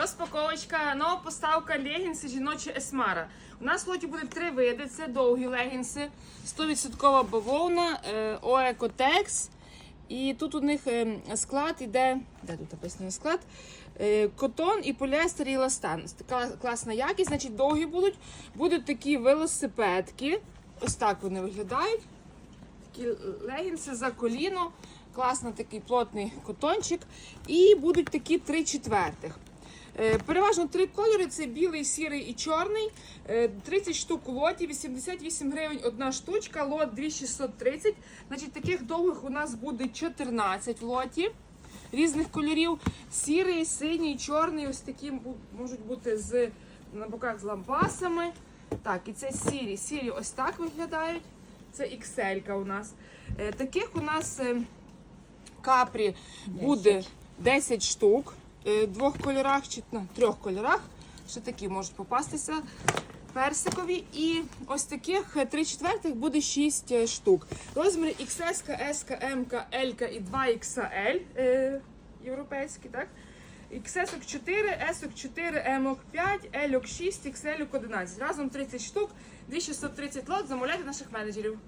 Розпаковочка, нова поставка легінси жіночі Есмара. У нас в буде три види: це довгі легінси, 100% бавовна, е, Оекотекс. І тут у них е, склад іде, де тут написано склад? Е, Котон і поліестер і еластан. Така класна якість, значить довгі будуть. Будуть такі велосипедки. Ось так вони виглядають. Такі легінси за коліно. Класно такий плотний котончик. І будуть такі три четвертих. Е, Переважно три кольори: це білий, сірий і чорний. Е, 30 штук у лоті, 88 гривень одна штучка, лот 2630. Значить, таких довгих у нас буде 14 в лоті різних кольорів. Сірий, синій, чорний. Ось такі можуть бути з на боках з лампасами. Так, і це сірі. Сірі ось так виглядають. Це XL у нас. Е, Таких у нас е, капрі буде 10 штук е, двох кольорах чи на трьох кольорах. Ще такі можуть попастися. Персикові. І ось таких е, 3 четвертих буде 6 штук. Розміри XS, S, M, L і 2XL е, європейські, так? XS 4, S 4, M 5, L 6, XL 11. Разом 30 штук, 2630 лот. Замовляйте наших менеджерів.